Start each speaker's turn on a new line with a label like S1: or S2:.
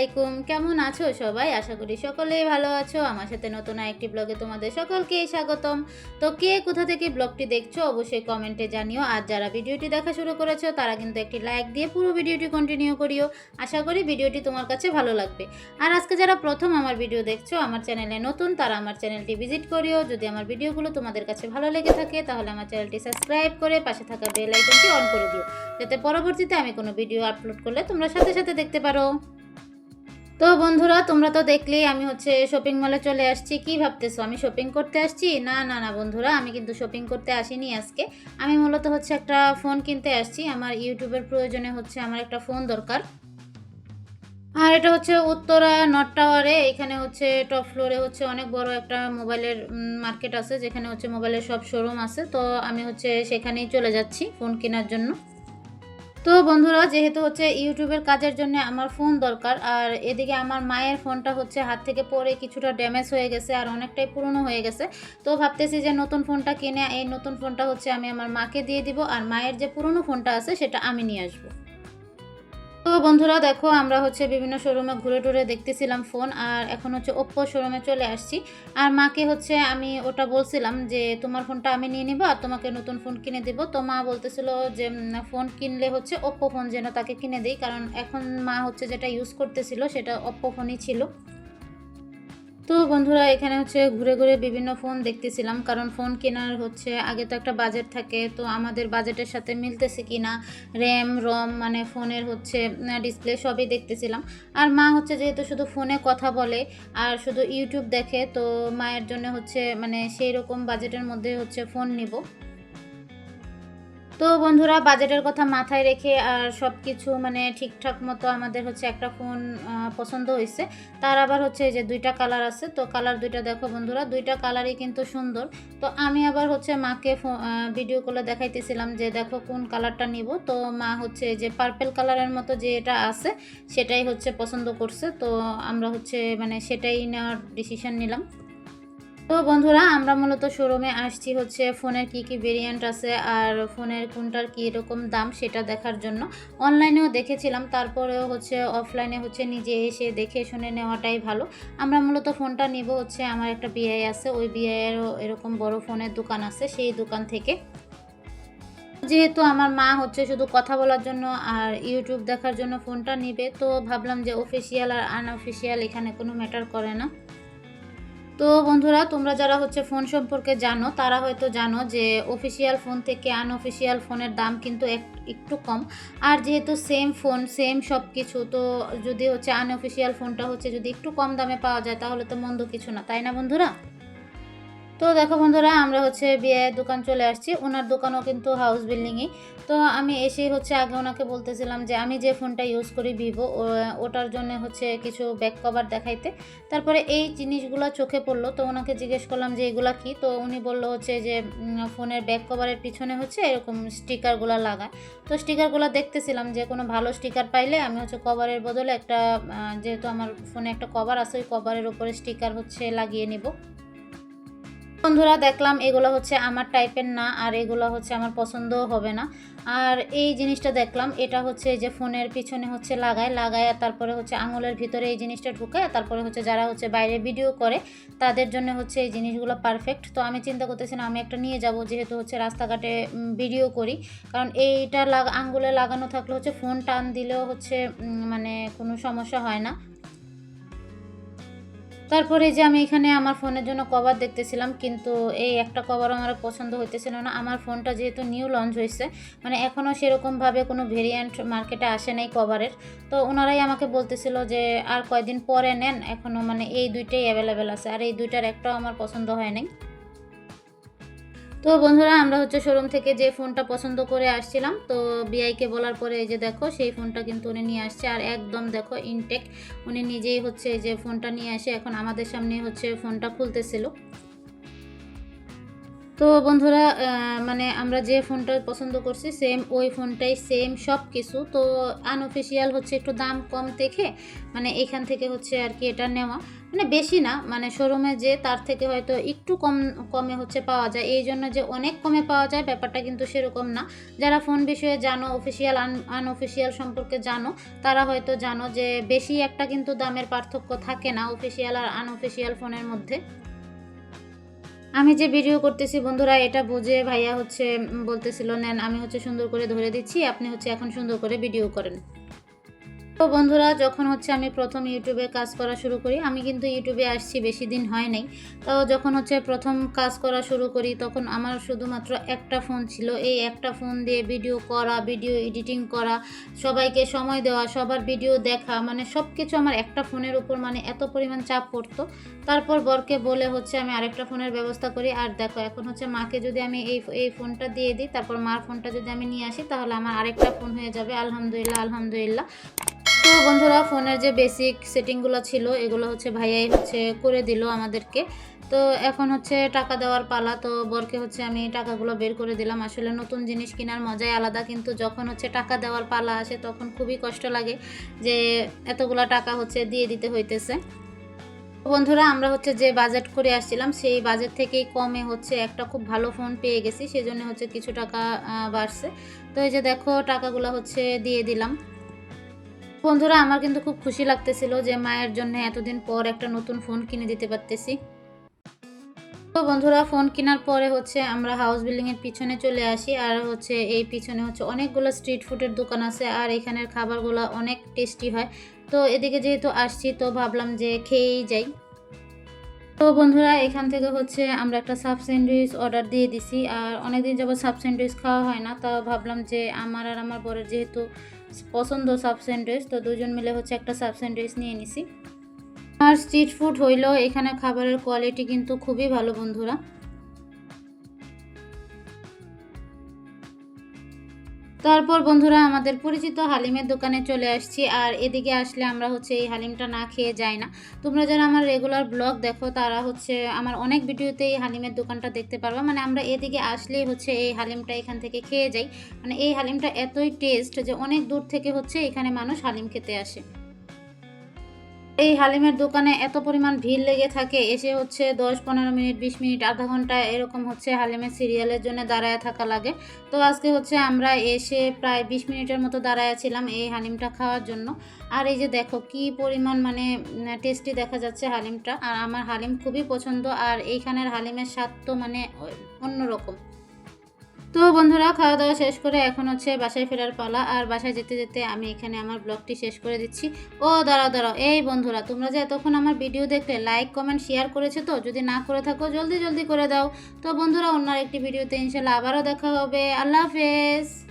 S1: আলাইকুম। কেমন আছো সবাই? আশা করি সকলেই ভালো আছো। আমার সাথে নতুন একটি ব্লগে তোমাদের সকলকে স্বাগতম। তো কে কোথা থেকে ব্লগটি দেখছ অবশ্যই কমেন্টে জানিও। আর যারা ভিডিওটি দেখা শুরু করেছ, তারা কিন্তু একটি লাইক দিয়ে পুরো ভিডিওটি কন্টিনিউ করিও। আশা করি ভিডিওটি তোমার কাছে ভালো লাগবে। আর আজকে যারা প্রথম আমার ভিডিও দেখছ, আমার চ্যানেলে নতুন, তারা আমার চ্যানেলটি ভিজিট করিও। যদি আমার ভিডিওগুলো তোমাদের কাছে ভালো লেগে থাকে, তাহলে আমার চ্যানেলটি সাবস্ক্রাইব করে পাশে থাকা বেল আইকনটি অন করে দিও। যাতে পরবর্তীতে আমি কোনো ভিডিও আপলোড করলে তোমরা সাথে সাথে দেখতে পারো। তো বন্ধুরা, তোমরা তো দেখলেই আমি হচ্ছে শপিং মলে চলে আসছি। কি ভাবতেছো? আমি শপিং করতে আসছি? না না না বন্ধুরা, আমি কিন্তু শপিং করতে আসিনি আজকে। আমি মূলত হচ্ছে একটা ফোন কিনতে আসছি। আমার ইউটিউবের প্রয়োজনে হচ্ছে আমার একটা ফোন দরকার। আর এটা হচ্ছে উত্তরা নর্থ টাওয়ারে। এখানে হচ্ছে টপ ফ্লোরে হচ্ছে অনেক বড় একটা মোবাইলের মার্কেট আছে, যেখানে হচ্ছে মোবাইলের সব শোরুম আছে। তো আমি হচ্ছে সেখানেই চলে যাচ্ছি ফোন কেনার জন্য। তো বন্ধুরা, যেহেতু হচ্ছে ইউটিউবের কাজের জন্য আমার ফোন দরকার, আর এদিকে আমার মায়ের ফোনটা হচ্ছে হাত থেকে পরে কিছুটা ড্যামেজ হয়ে গেছে আর অনেকটাই পুরনো হয়ে গেছে। তো ভাবতেছি যে নতুন ফোনটা কিনে, এই নতুন ফোনটা হচ্ছে আমি আমার মাকে দিয়ে দিব, আর মায়ের যে পুরনো ফোনটা আছে সেটা আমি নিয়ে আসব। তো বন্ধুরা দেখো, আমরা হচ্ছে বিভিন্ন শোরুমে ঘুরে টুরে দেখতেছিলাম ফোন আর এখন হচ্ছে ওপ্পো শোরুমে চলে আসছি। আর মাকে হচ্ছে আমি ওটা বলছিলাম যে, তোমার ফোনটা আমি নিয়ে নিব আর তোমাকে নতুন ফোন কিনে দিব। তো মা বলতেছিল যে ফোন কিনলে হচ্ছে ওপ্পো ফোন যেন তাকে কিনে দিই। কারণ এখন মা হচ্ছে যেটা ইউজ করতেছিল, সেটা ওপ্পো ফোনই ছিল। তো বন্ধুরা, এখানে হচ্ছে ঘুরে ঘুরে বিভিন্ন ফোন দেখতেছিলাম, কারণ ফোন কেনার হচ্ছে আগে তো একটা বাজেট থাকে, তো আমাদের বাজেটের সাথে মিলতেছে কি না র্যাম, রম মানে ফোনের হচ্ছে ডিসপ্লে সবই দেখতেছিলাম। আর মা হচ্ছে যেহেতু শুধু ফোনে কথা বলে, আর শুধু ইউটিউব দেখে, তো মায়ের জন্য হচ্ছে মানে সেই রকম বাজেটের মধ্যে হচ্ছে ফোন নিব। তো বন্ধুরা বাজেটের কথা মাথায় রেখে আর সব কিছু মানে ঠিকঠাক মতো আমাদের হচ্ছে একটা ফোন পছন্দ হয়েছে তার আবার হচ্ছে যে দুইটা কালার আছে। তো কালার দুইটা দেখো বন্ধুরা, দুইটা কালারই কিন্তু সুন্দর। তো আমি আবার হচ্ছে মাকে ভিডিও কলে দেখাইতেছিলাম যে দেখো কোন কালারটা নিব। তো মা হচ্ছে যে পার্পেল কালারের মতো যে এটা আছে, সেটাই হচ্ছে পছন্দ করছে। তো আমরা হচ্ছে মানে সেটাই নেওয়ার ডিসিশন নিলাম। তো বন্ধুরা, আমরা মূলত শোরুমে আসছি হচ্ছে ফোনের কি কি ভেরিয়েন্ট আছে আর ফোনের কোনটার কী রকম দাম সেটা দেখার জন্য। অনলাইনেও দেখেছিলাম, তারপরেও হচ্ছে অফলাইনে হচ্ছে নিজে এসে দেখে শুনে নেওয়াটাই ভালো। আমরা মূলত ফোনটা নিব হচ্ছে, আমার একটা বিআই আছে, ওই বিআইয়েরও এরকম বড় ফোনের দোকান আছে, সেই দোকান থেকে। যেহেতু আমার মা হচ্ছে শুধু কথা বলার জন্য আর ইউটিউব দেখার জন্য ফোনটা নিবে, তো ভাবলাম যে অফিসিয়াল আর আনঅফিসিয়াল এখানে কোনো ম্যাটার করে না। তো বন্ধুরা, তোমরা যারা হচ্ছে ফোন সম্পর্কে জানো, তারা হয়তো জানো যে অফিসিয়াল ফোন থেকে আনঅফিসিয়াল ফোনের দাম কিন্তু এক- একটু কম। আর যেহেতু সেম ফোন সেম সব কিছু তো যদি হচ্ছে আনঅফিসিয়াল ফোনটা হচ্ছে যদি একটু কম দামে পাওয়া যায়, তাহলে তো মন্দ কিছু না, তাই না বন্ধুরা? তো দেখো বন্ধুরা, আমরা হচ্ছে বিয়ের দোকান চলে আসছি। ওনার দোকানও কিন্তু হাউস বিল্ডিংই তো আমি এসে হচ্ছে আগে ওনাকে বলতেছিলাম যে, আমি যে ফোনটা ইউজ করি ভিভো ওটার জন্য হচ্ছে কিছু ব্যাক কভার দেখাইতে। তারপরে এই জিনিসগুলো চোখে পড়ল। তো ওনাকে জিজ্ঞেস করলাম যে, এগুলা কি? তো উনি বলল হচ্ছে যে ফোনের ব্যাক কভারের পিছনে হচ্ছে এরকম স্টিকারগুলো লাগায়। তো স্টিকারগুলো দেখতেছিলাম যে, কোনো ভালো স্টিকার পাইলে আমি হচ্ছে কভারের বদলে একটা যেহেতু আমার ফোনে একটা কভার আছে, ওই কভারের উপরে স্টিকার হচ্ছে লাগিয়ে নিব। বন্ধুরা, দেখলাম এগুলো হচ্ছে আমার টাইপের না, আর এগুলো হচ্ছে আমার পছন্দও হবে না। আর এই জিনিসটা দেখলাম, এটা হচ্ছে যে ফোনের পিছনে হচ্ছে লাগায় লাগায় তারপরে হচ্ছে আঙুলের ভিতরে এই জিনিসটা ঢুকায় তারপরে হচ্ছে যারা হচ্ছে বাইরে ভিডিও করে, তাদের জন্য হচ্ছে এই জিনিসগুলো পারফেক্ট তো আমি চিন্তা করতেছিলাম আমি একটা নিয়ে যাব, যেহেতু হচ্ছে রাস্তাঘাটে ভিডিও করি। কারণ এইটা লাগা আঙ্গুলে লাগানো থাকলে হচ্ছে ফোন টান দিলেও হচ্ছে মানে কোনো সমস্যা হয় না। তারপরে যে আমি এখানে আমার ফোনের জন্য কভার দেখতেছিলাম, কিন্তু এই একটা কভার আমার পছন্দ হইতেছিল না। আমার ফোনটা যেহেতু নিউ লঞ্চ হয়েছে মানে এখনও সেরকমভাবে কোনো ভেরিয়েন্ট মার্কেটে আসে নাই কভারের তো ওনারাই আমাকে বলতেছিল যে, আর কয়দিন পরে নেন? এখনও মানে এই দুইটাই অ্যাভেলেবেল আছে, আর এই দুইটার একটাও আমার পছন্দ হয় নাই। তো বন্ধুরা, আমরা হচ্ছে শোরুম থেকে যে ফোনটা পছন্দ করে আসছিলাম, তো বিআইকে বলার পরে এই যে দেখো, সেই ফোনটা কিন্তু উনি নিয়ে আসছে। আর একদম দেখো ইনটেক উনি নিজেই হচ্ছে যে ফোনটা নিয়ে আসে। এখন আমাদের সামনে হচ্ছে ফোনটা খুলতেছিল। তো বন্ধুরা মানে আমরা যে ফোনটা পছন্দ করছি সেম ওই ফোনটাই সেম সব কিছু তো আনঅফিসিয়াল হচ্ছে একটু দাম কম দেখে মানে এখান থেকে হচ্ছে আর কি এটা নেওয়া। মানে বেশি না মানে শোরুমে যে তার থেকে হয়তো একটু কম, কমে হচ্ছে পাওয়া যায়। এই জন্য যে অনেক কমে পাওয়া যায়, ব্যাপারটা কিন্তু সেরকম না। যারা ফোন বিষয়ে জানো অফিসিয়াল আন আনঅফিসিয়াল সম্পর্কে জানো, তারা হয়তো জানো যে বেশি একটা কিন্তু দামের পার্থক্য থাকে না অফিসিয়াল আর আনঅফিসিয়াল ফোনের মধ্যে। আমি যে ভিডিও করতেছি, বন্ধুরা, এটা বুঝে ভাইয়া হচ্ছে বলতেছিল, নেন, আমি হচ্ছে সুন্দর করে ধরে দিচ্ছি, আপনি হচ্ছে এখন সুন্দর করে ভিডিও করেন। তো বন্ধুরা, যখন হচ্ছে আমি প্রথম ইউটিউবে কাজ করা শুরু করি, আমি কিন্তু ইউটিউবে আসছি, বেশি দিন হয় নাই। তো যখন হচ্ছে প্রথম কাজ করা শুরু করি, তখন আমার শুধুমাত্র একটা ফোন ছিল। এই একটা ফোন দিয়ে ভিডিও করা, ভিডিও এডিটিং করা, সবাইকে সময় দেওয়া, সবার ভিডিও দেখা মানে সব কিছু আমার একটা ফোনের উপর মানে এত পরিমাণ চাপ পড়তো। তারপর বরকে বলে হচ্ছে আমি আরেকটা ফোনের ব্যবস্থা করি। আর দেখো, এখন হচ্ছে মাকে যদি আমি এই এই ফোনটা দিয়ে দিই, তারপর মার ফোনটা যদি আমি নিয়ে আসি, তাহলে আমার আরেকটা ফোন হয়ে যাবে। আলহামদুলিল্লাহ আলহামদুলিল্লাহ। তো বন্ধুরা, ফোনের যে বেসিক সেটিংগুলো ছিল, এগুলো হচ্ছে ভাইয়াই হচ্ছে করে দিল আমাদেরকে। তো এখন হচ্ছে টাকা দেওয়ার পালা, তো বরকে হচ্ছে আমি টাকাগুলো বের করে দিলাম। আসলে নতুন জিনিস কেনার মজাই আলাদা, কিন্তু যখন হচ্ছে টাকা দেওয়ার পালা আসে, তখন খুবই কষ্ট লাগে যে এতগুলা টাকা হচ্ছে দিয়ে দিতে হইতেছে। বন্ধুরা, আমরা হচ্ছে যে বাজেট করে আসছিলাম, সেই বাজেট থেকেই কমে হচ্ছে একটা খুব ভালো ফোন পেয়ে গেছি। সেজন্য হচ্ছে কিছু টাকা বাড়ছে। তো এই যে দেখো, টাকাগুলো হচ্ছে দিয়ে দিলাম। বন্ধুরা, আমার কিন্তু খুব খুশি লাগতেছিল যে মায়ের জন্য এতদিন পর একটা নতুন ফোন কিনে দিতে পারতেছি। তো বন্ধুরা ফোন কেনার পরে হচ্ছে আমরা হাউস বিল্ডিং এর পিছনে চলে আসি আর হচ্ছে এই পিছনে হচ্ছে অনেকগুলো স্ট্রিট ফুডের দোকান আছে আর এখানের খাবারগুলো অনেক টেস্টি হয়। তো এদিকে যেহেতু আসছি, তো ভাবলাম যে খেয়েই যাই। তো বন্ধুরা, এখান থেকে হচ্ছে আমরা একটা সাব স্যান্ডউইচ অর্ডার দিয়ে দিছি। আর অনেকদিন যাবত সাব স্যান্ডউইচ খাওয়া হয় না তা ভাবলাম যে আমার আর আমার বরের যেহেতু পছন্দ সাব স্যান্ডউইচ, তো দুজন মিলে হচ্ছে একটা সাব স্যান্ডউইচ নিয়ে নিছি। আর স্ট্রিট ফুড হইলেও এখানে খাবারের কোয়ালিটি কিন্তু খুবই ভালো বন্ধুরা। তারপর বন্ধুরা আমাদের পরিচিত হালিমের দোকানে চলে আসছি, আর এদিকে আসলে আমরা হচ্ছে এই হালিমটা না খেয়ে যাই না। তোমরা যারা আমার রেগুলার ব্লগ দেখো, তারা হচ্ছে আমার অনেক ভিডিওতে এই হালিমের দোকানটা দেখতে পারবা। মানে আমরা এদিকে আসলেই হচ্ছে এই হালিমটা এখান থেকে খেয়ে যাই। মানে এই হালিমটা এতই টেস্ট যে অনেক দূর থেকে হচ্ছে এখানে মানুষ হালিম খেতে আসে। এই হালিমের দোকানে এত পরিমাণ ভিড় লেগে থাকে, এসে হচ্ছে দশ, পনেরো মিনিট, বিশ মিনিট, আধা ঘণ্টা এরকম হচ্ছে হালিমের সিরিয়ালের জন্য দাঁড়ায় থাকা লাগে। তো আজকে হচ্ছে আমরা এসে প্রায় বিশ মিনিটের মতো দাঁড়ায় ছিলাম এই হালিমটা খাওয়ার জন্য। আর এই যে দেখো কি পরিমাণ মানে টেস্টি দেখা যাচ্ছে হালিমটা। আর আমার হালিম খুবই পছন্দ, আর এইখানের হালিমের স্বাদ তো মানে অন্যরকম। তো বন্ধুরা, খাওয়া দাওয়া শেষ করে এখন হচ্ছে বাসায় ফেরার পালা। আর বাসায় যেতে যেতে আমি এখানে আমার ব্লগটি শেষ করে দিচ্ছি। ও, দাঁড়াও দাঁড়াও। এই বন্ধুরা, তোমরা যে এতক্ষণ আমার ভিডিও দেখলে লাইক কমেন্ট শেয়ার করেছ তো, যদি না করে থাকো, জলদি জলদি করে দাও। তো বন্ধুরা, অন্য একটি ভিডিওতে ইনশাল্লাহ আবারও দেখা হবে। আল্লাহ হাফেজ।